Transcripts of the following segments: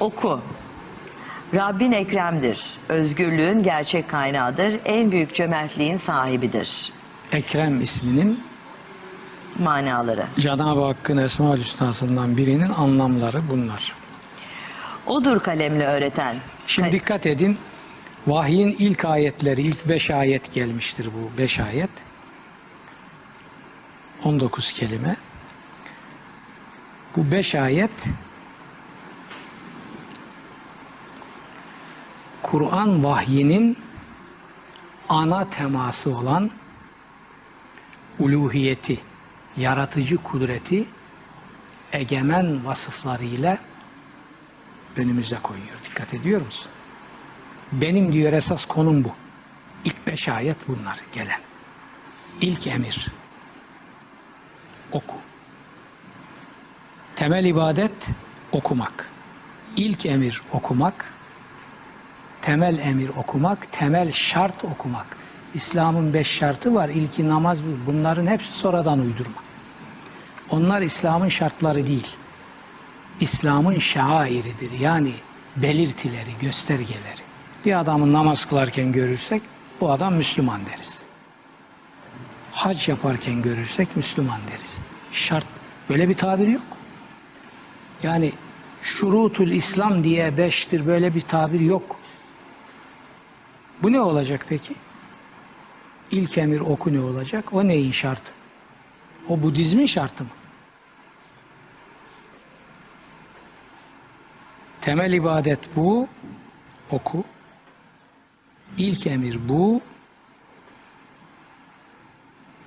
Oku. Rabbin Ekrem'dir. Özgürlüğün gerçek kaynağıdır. En büyük cömertliğin sahibidir. Ekrem isminin Manaları. Cenab-ı Hakk'ın Esma-ül Hüsna'sından birinin anlamları bunlar. Odur kalemle öğreten. Şimdi dikkat edin. Vahyin ilk ayetleri, ilk beş ayet gelmiştir bu beş ayet. 19 kelime. Bu beş ayet Kur'an vahyinin ana teması olan uluhiyeti, yaratıcı kudreti, egemen vasıflarıyla önümüze koyuyor. Dikkat ediyor musun? Benim diyor esas konum bu. İlk beş ayet bunlar gelen. İlk emir. Oku. Temel ibadet okumak. İlk emir okumak. Temel emir okumak. Temel şart okumak. İslam'ın beş şartı var. İlki namaz. Bunların hepsi sonradan uydurma. Onlar İslam'ın şartları değil. İslam'ın şairidir. Yani belirtileri, göstergeleri. Bir adamın namaz kılarken görürsek bu adam Müslüman deriz. Hac yaparken görürsek Müslüman deriz. Şart. Böyle bir tabir yok. Yani şurutul İslam diye beştir böyle bir tabir yok. Bu ne olacak peki? İlk emir oku ne olacak? O neyin şartı? O Budizmin şartı mı? Temel ibadet bu, oku. İlk emir bu.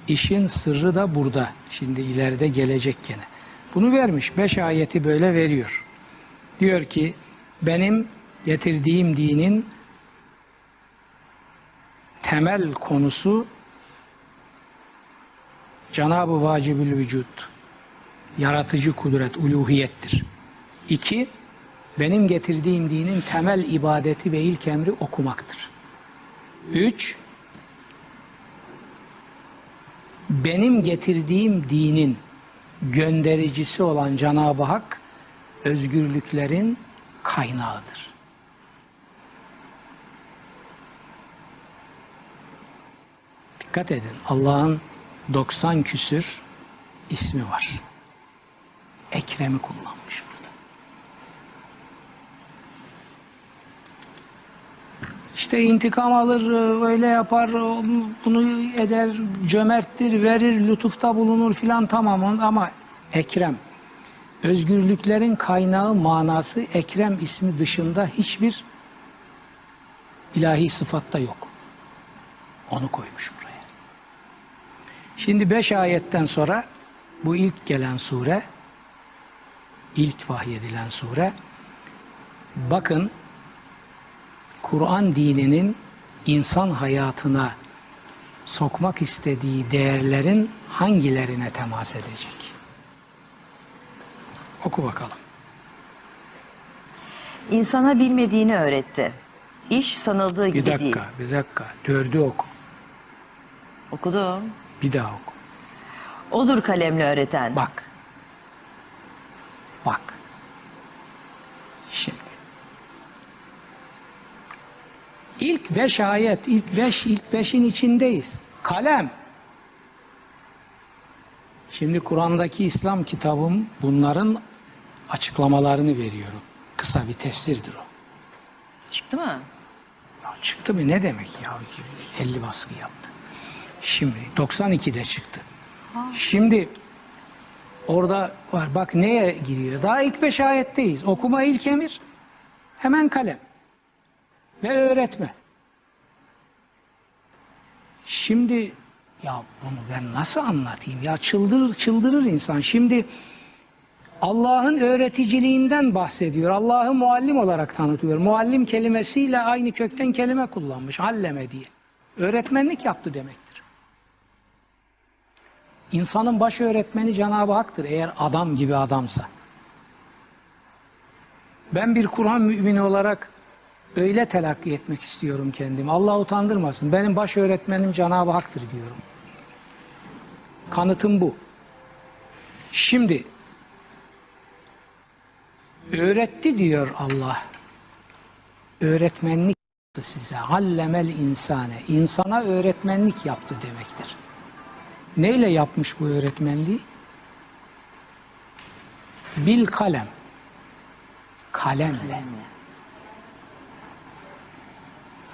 İşin sırrı da burada. Şimdi ileride gelecek gene. Bunu vermiş. Beş ayeti böyle veriyor. Diyor ki benim getirdiğim dinin temel konusu Cenab-ı Vacibül Vücut yaratıcı kudret, uluhiyettir. İki, benim getirdiğim dinin temel ibadeti ve ilk emri okumaktır. Üç, benim getirdiğim dinin göndericisi olan Cenab-ı Hak özgürlüklerin kaynağıdır. Dikkat edin Allah'ın 90 küsür ismi var. Ekrem'i kullanmış burada. İşte intikam alır, öyle yapar, bunu eder, cömerttir, verir, lütufta bulunur filan tamam ama Ekrem, özgürlüklerin kaynağı manası Ekrem ismi dışında hiçbir ilahi sıfatta yok. Onu koymuş buraya. Şimdi beş ayetten sonra bu ilk gelen sure, ilk vahyedilen sure, bakın Kur'an dininin insan hayatına sokmak istediği değerlerin hangilerine temas edecek? Oku bakalım. İnsana bilmediğini öğretti. İş sanıldığı Bir gibi dakika, değil. bir dakika. Dördü oku. Okudum. Bir daha oku. Odur kalemle öğreten. Bak. Bak. Şimdi. İlk beş ayet, ilk beş, ilk beşin içindeyiz. Kalem. Şimdi Kur'an'daki İslam kitabım bunların açıklamalarını veriyorum. Kısa bir tefsirdir o. Çıktı mı? Ya çıktı mı ne demek ya? 50 baskı yaptı. Şimdi 92'de çıktı. Şimdi orada var bak neye giriyor? Daha ilk beş ayetteyiz. Okuma ilk emir. Hemen kalem. Ve öğretme. Şimdi ya bunu ben nasıl anlatayım? Ya çıldırır çıldırır insan. Şimdi Allah'ın öğreticiliğinden bahsediyor. Allah'ı muallim olarak tanıtıyor. Muallim kelimesiyle aynı kökten kelime kullanmış. Alleme diye. Öğretmenlik yaptı demektir. İnsanın baş öğretmeni Cenab-ı Hak'tır eğer adam gibi adamsa. Ben bir Kur'an mümini olarak öyle telakki etmek istiyorum kendimi. Allah utandırmasın. Benim baş öğretmenim Cenab-ı Hak'tır diyorum. Kanıtım bu. Şimdi Öğretti diyor Allah. Öğretmenlik yaptı size. Allemel insane. İnsana öğretmenlik yaptı demektir. Neyle yapmış bu öğretmenliği? Bil kalem. Kalemle.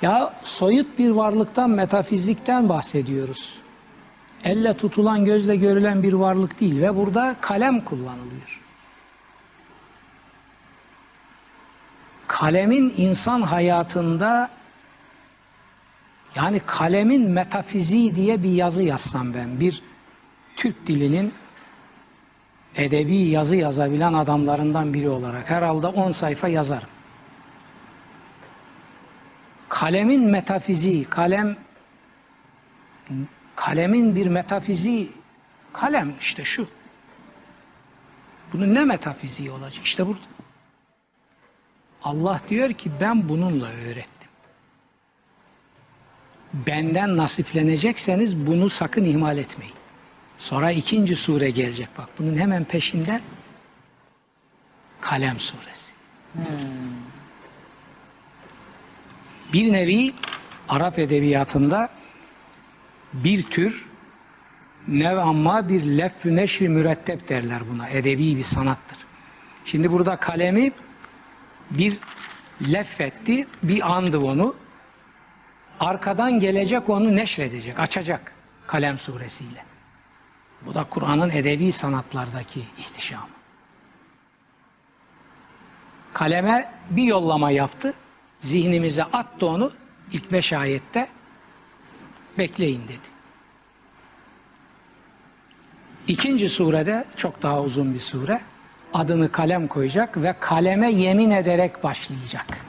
Ya soyut bir varlıktan, metafizikten bahsediyoruz. Elle tutulan, gözle görülen bir varlık değil ve burada kalem kullanılıyor. Kalemin insan hayatında yani kalemin metafiziği diye bir yazı yazsam ben, bir Türk dilinin edebi yazı yazabilen adamlarından biri olarak herhalde 10 sayfa yazarım. Kalemin metafiziği, kalem kalemin bir metafiziği, kalem işte şu. Bunun ne metafiziği olacak? İşte burada. Allah diyor ki ben bununla öğrettim. Benden nasiplenecekseniz bunu sakın ihmal etmeyin. Sonra ikinci sure gelecek bak. Bunun hemen peşinden Kalem suresi. Bir nevi Arap edebiyatında bir tür nev amma bir lef-ü neşri mürettep derler buna. Edebi bir sanattır. Şimdi burada kalemi bir leffetti, bir andı onu. Arkadan gelecek onu neşredecek, açacak Kalem suresiyle. Bu da Kur'an'ın edebi sanatlardaki ihtişamı. Kaleme bir yollama yaptı, zihnimize attı onu ilk beş ayette bekleyin dedi. İkinci surede çok daha uzun bir sure adını kalem koyacak ve kaleme yemin ederek başlayacak.